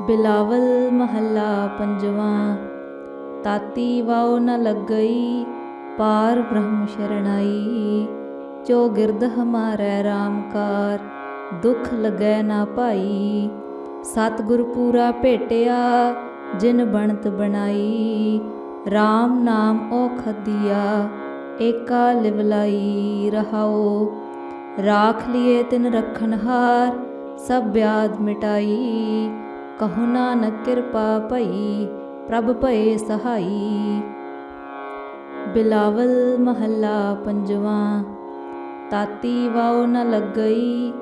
ਬਿਲਾਵਲ ਮਹੱਲਾ ਪੰਜਵਾਂ, ਤਾਤੀ ਵਾਉ ਨ ਲੱਗਈ, ਪਾਰ ਬ੍ਰਹਮ ਸ਼ਰਣਾਈ। ਚੋ ਗਿਰਦ ਹਮਾਰੈ RAM ਕਾਰ, ਦੁਖ ਲਗੈ ਨਾ ਭਾਈ। ਸਤਿਗੁਰ ਪੂਰਾ ਭੇਟਿਆ, ਜਿਨ ਬਣਤ ਬਣਾਈ। RAM ਨਾਮ ਔਖ ਦੀਆ ਏਕਾ ਲਿਵਲਾਈ ਰਹਾਓ। ਰਾਖ ਲਿਏ ਤਿਨ ਰਖਨਹਾਰ ਸਭ ਬਿਆਦ ਮਿਟਾਈ। ਕਹੋ ਨਾਨਕ ਕਿਰਪਾ ਭਈ, ਪ੍ਰਭ ਭਏ ਸਹਾਈ। ਬਿਲਾਵਲ ਮਹੱਲਾ ਪੰਜਵਾਂ, ਤਾਤੀ ਵਾਉ ਨ ਲੱਗਈ,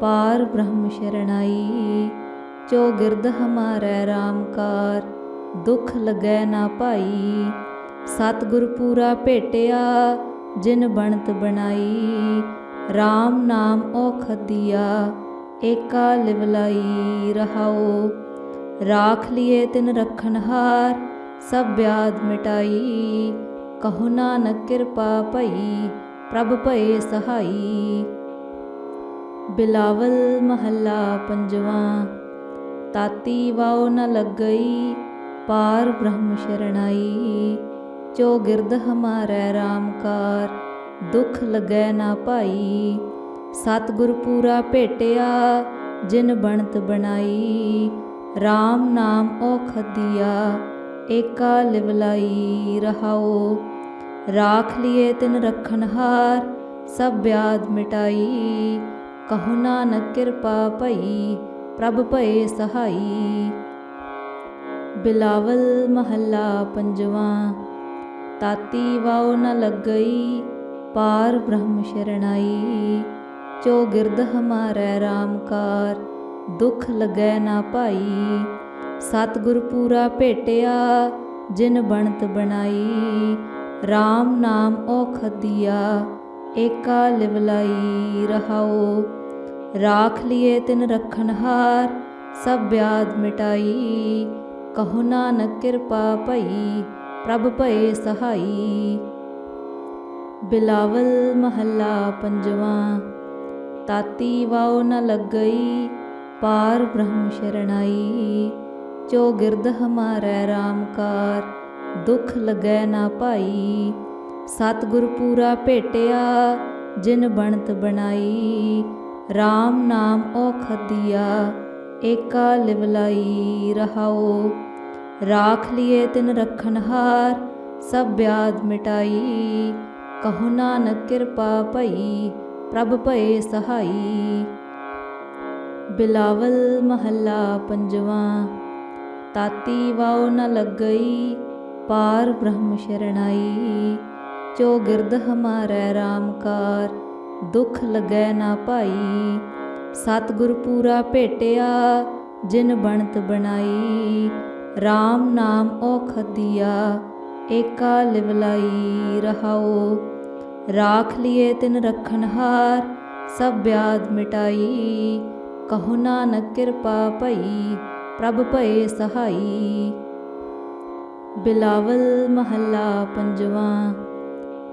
ਪਾਰ ਬ੍ਰਹਮ ਸ਼ਰਣਾਈ। ਚੋ ਗਿਰਦ ਹਮਾਰੈ RAM ਕਾਰ, ਦੁਖ ਲਗੈ ਨਾ ਭਾਈ। ਸਤਿਗੁਰ ਪੂਰਾ ਭੇਟਿਆ, ਜਿਨ ਬਣਤ ਬਣਾਈ। RAM ਨਾਮ ਔਖ ਦੀਆ, ਏਕਾ ਲਿਵਲਾਈ ਰਹਾਓ ਰਾਖ ਲਿਏ ਤਿਨ ਰਖਨਹਾਰ ਸਭ ਬਿਆਦ ਮਿਟਾਈ। ਕਹੋ ਨਾਨਕ ਕਿਰਪਾ ਭਈ, ਪ੍ਰਭ ਭਏ ਸਹਾਈ। ਬਿਲਾਵਲ ਮਹੱਲਾ ਪੰਜਵਾਂ, ਤਾਤੀ ਵਾਉ ਨ ਲੱਗਈ, ਪਾਰ ਬ੍ਰਹਮ ਸ਼ਰਣਾਈ। ਚੋ ਗਿਰਦ ਹਮਾਰੈ RAM ਕਾਰ ਦੁਖ ਲਗੈ ਨਾ ਭਾਈ ਸਤਿਗੁਰ ਪੂਰਾ ਭੇਟਿਆ, ਜਿਨ ਬਣਤ ਬਣਾਈ। RAM ਨਾਮ ਔਖ ਦੀਆ ਏਕਾ ਲਿਵਲਾਈ ਰਹਾਓ। ਰਾਖ ਲਿਏ ਤਿਨ ਰਖਨਹਾਰ ਸਭ ਬਿਆਦ ਮਿਟਾਈ। ਕਹੋ ਨਾਨਕ ਕਿਰਪਾ ਭਈ, ਪ੍ਰਭ ਭਏ ਸਹਾਈ। ਬਿਲਾਵਲ ਮਹੱਲਾ ਪੰਜਵਾਂ, ਤਾਤੀ ਵਾਉ ਨ ਲੱਗਈ, ਪਾਰ ਬ੍ਰਹਮ ਸ਼ਰਣਾਈ। ਚੋ ਗਿਰਦ ਹਮਾਰੈ RAM ਕਾਰ ਦੁਖ ਲੱਗੈ ਨਾ ਭਾਈ। ਸਤਿਗੁਰ ਪੂਰਾ ਭੇਟਿਆ, ਜਿਨ ਬਣਤ ਬਣਾਈ। RAM ਨਾਮ ਔਖ ਦੀਆ, ਏਕਾ ਲਿਵਲਾਈ ਰਹਾਓ। ਰਾਖ ਲਿਏ ਤਿਨ ਰਖਨਹਾਰ ਸਭ ਬਿਆਦ ਮਿਟਾਈ। ਕਹੋ ਨਾਨਕ ਕਿਰਪਾ ਭਈ, ਪ੍ਰਭ ਭਏ ਸਹਾਈ। ਬਿਲਾਵਲ ਮਹੱਲਾ ਪੰਜਵਾਂ, ਤਾਤੀ ਵਾਉ ਨ ਲੱਗਈ ਪਾਰ ਬ੍ਰਹਮ ਸ਼ਰਣਾਈ ਚੋ ਗਿਰਦ ਹਮਾਰੈ RAM ਕਾਰ, ਦੁਖ ਲਗੈ ਨਾ ਭਾਈ। ਸਤਿਗੁਰ ਪੂਰਾ ਭੇਟਿਆ, ਜਿਨ ਬਣਤ ਬਣਾਈ। RAM ਨਾਮ ਔਖ ਦੀਆ ਏਕਾ ਲਿਵਲਾਈ ਰਹਾਓ। ਰਾਖ ਲਿਏ ਤਿਨ ਰਖਨਹਾਰ ਸਭ ਬਿਆਦ ਮਿਟਾਈ। ਕਹੋ ਨਾਨਕ ਕਿਰਪਾ ਭਈ, ਪ੍ਰਭ ਭਏ ਸਹਾਈ। ਬਿਲਾਵਲ ਮਹੱਲਾ ਪੰਜਵਾਂ, ਤਾਤੀ ਵਾਉ ਨ ਲੱਗਈ, ਪਾਰ ਬ੍ਰਹਮ ਸ਼ਰਣਾਈ ਚੋ ਗਿਰਦ ਹਮਾਰੈ RAM ਕਾਰ, ਦੁਖ ਲੱਗੈ ਨਾ ਭਾਈ। ਸਤਿਗੁਰ ਪੂਰਾ ਭੇਟਿਆ, ਜਿਨ ਬਣਤ ਬਣਾਈ। RAM ਨਾਮ ਔਖ ਦੀਆ, ਏਕਾ ਲਿਵਲਾਈ ਰਹਾਓ ਰਾਖ ਲਿਏ ਤਿਨ ਰਖਨਹਾਰ ਸਭ ਬਿਆਦ ਮਿਟਾਈ। ਕਹੋ ਨਾਨਕ ਕਿਰਪਾ ਭਈ, ਪ੍ਰਭ ਭਏ ਸਹਾਈ। ਬਿਲਾਵਲ ਮਹੱਲਾ ਪੰਜਵਾਂ,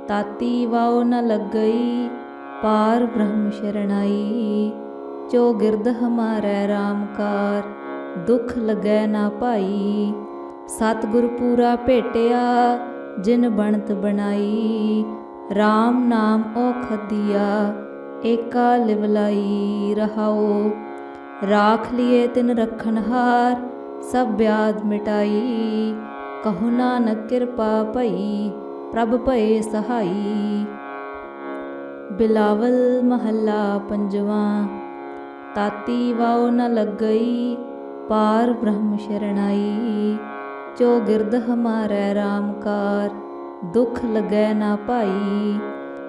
ਤਾਤੀ ਵਾਉ ਨ ਲੱਗਈ, ਪਾਰ ਬ੍ਰਹਮ ਸ਼ਰਣਾਈ। ਚੋ ਗਿਰਦ ਹਮਾਰੈ RAM ਕਾਰ ਦੁਖ ਲਗੈ ਨਾ ਭਾਈ ਸਤਿਗੁਰ ਪੂਰਾ ਭੇਟਿਆ, ਜਿਨ ਬਣਤ ਬਣਾਈ। RAM ਨਾਮ ਔਖ ਦੀਆ, ਏਕਾ ਲਿਵਲਾਈ ਰਹਾਓ। ਰਾਖ ਲਿਏ ਤਿਨ ਰਖਨਹਾਰ ਸਭ ਬਿਆਦ ਮਿਟਾਈ। ਕਹੋ ਨਾਨਕ ਕਿਰਪਾ ਭਈ, ਪ੍ਰਭ ਭਏ ਸਹਾਈ। ਬਿਲਾਵਲ ਮਹੱਲਾ ਪੰਜਵਾਂ, ਤਾਤੀ ਵਾਉ ਨ ਲੱਗਈ, ਪਾਰ ਬ੍ਰਹਮ ਸ਼ਰਣਾਈ। ਚੋ ਗਿਰਦ ਹਮਾਰੈ RAM ਕਾਰ, ਦੁਖ ਲਗੈ ਨਾ ਭਾਈ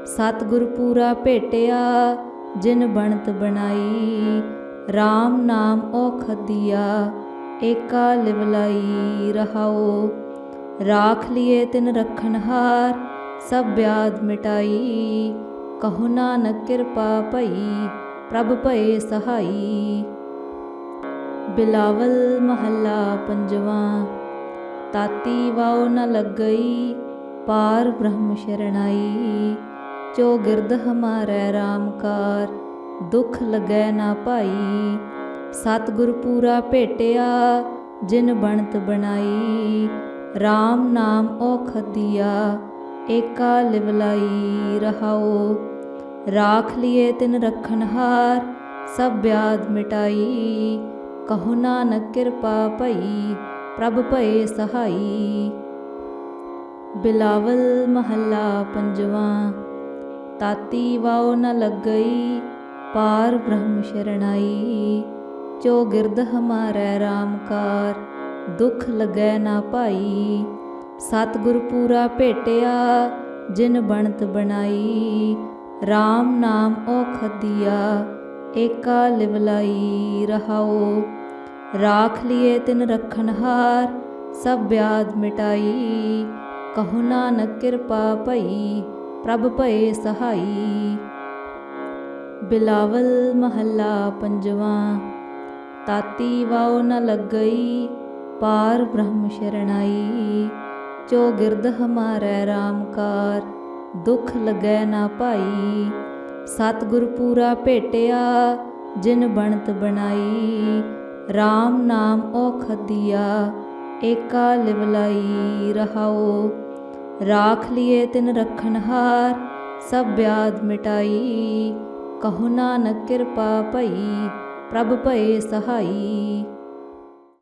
ਸਤਿਗੁਰ ਪੂਰਾ ਭੇਟਿਆ, ਜਿਨ ਬਣਤ ਬਣਾਈ। RAM ਨਾਮ ਔਖ ਦੀਆ ਏਕਾ ਲਿਵਲਾਈ ਰਹਾਓ ਰਾਖ ਲਿਏ ਤਿਨ ਰਖਨਹਾਰ ਸਭ ਬਿਆਦ ਮਿਟਾਈ। ਕਹੋ ਨਾਨਕ ਕਿਰਪਾ ਭਈ, ਪ੍ਰਭ ਭਏ ਸਹਾਈ। ਬਿਲਾਵਲ ਮਹੱਲਾ ਪੰਜਵਾਂ, ਤਾਤੀ ਵਾਉ ਨ ਲੱਗਈ, ਪਾਰ ਬ੍ਰਹਮ ਸ਼ਰਣਾਈ। ਚੋ ਗਿਰਦ ਹਮਾਰੈ RAM ਕਾਰ ਦੁਖ ਲਗੈ ਨਾ ਭਾਈ। ਸਤਿਗੁਰ ਪੂਰਾ ਭੇਟਿਆ, ਜਿਨ ਬਣਤ ਬਣਾਈ। RAM ਨਾਮ ਔਖ ਦਿਆ, ਏਕਾ ਲਿਵਲਾਈ ਰਹਾਓ। ਰਾਖ ਲਿਏ ਤਿਨ ਰਖਨਹਾਰ ਸਭ ਬਿਆਦ ਮਿਟਾਈ। ਕਹੋ ਨਾਨਕ ਕਿਰਪਾ ਭਈ, ਪ੍ਰਭ ਭਏ ਸਹਾਈ। ਬਿਲਾਵਲ ਮਹੱਲਾ ਪੰਜਵਾਂ, ਤਾਤੀ ਵਾਉ ਨ ਲੱਗਈ ਪਾਰ ਬ੍ਰਹਮ ਸ਼ਰਣਾਈ, ਜੋ ਗਿਰਦ ਹਮਾਰੈ ਰਾਮਕਾਰ, ਦੁਖ ਲਗੈ ਨਾ ਭਾਈ। ਸਤਿਗੁਰ ਪੂਰਾ ਭੇਟਿਆ, ਜਿਨ ਬਣਤ ਬਣਾਈ। RAM ਨਾਮ ਔਖਦ ਦਿਆ, ਏਕਾ ਲਿਵਲਾਈ ਰਹਾਓ। ਰਾਖ ਲਿਏ ਤਿਨ ਰਖਨਹਾਰ ਸਭ ਬਿਆਦ ਮਿਟਾਈ। ਕਹੋ ਨਾਨਕ ਕਿਰਪਾ ਭਈ, ਪ੍ਰਭ ਭਏ ਸਹਾਈ। ਬਿਲਾਵਲ ਮਹੱਲਾ ਪੰਜਵਾਂ, ਤਾਤੀ ਵਾਉ ਨ ਲੱਗਈ, ਪਾਰ ਬ੍ਰਹਮ ਸ਼ਰਣਾਈ ਜੋ ਗਿਰਦ ਹਮਾਰੈ ਰਾਮਕਾਰ, ਦੁਖ ਲਗੈ ਨਾ ਭਾਈ। ਸਤਿਗੁਰ ਪੂਰਾ ਭੇਟਿਆ, ਜਿਨ ਬਣਤ ਬਣਾਈ। RAM ਨਾਮ ਔਖਦ ਦਿਆ, ਏਕਾ ਲਿਵਲਾਈ ਰਹਾਓ ਰਾਖ ਲਿਏ ਤਿਨ ਰਖਨਹਾਰ ਸਭ ਬਿਆਦ ਮਿਟਾਈ। ਕਹੋ ਨਾਨਕ ਕਿਰਪਾ ਭਈ ਪ੍ਰਭ ਭਏ ਸਹਾਈ।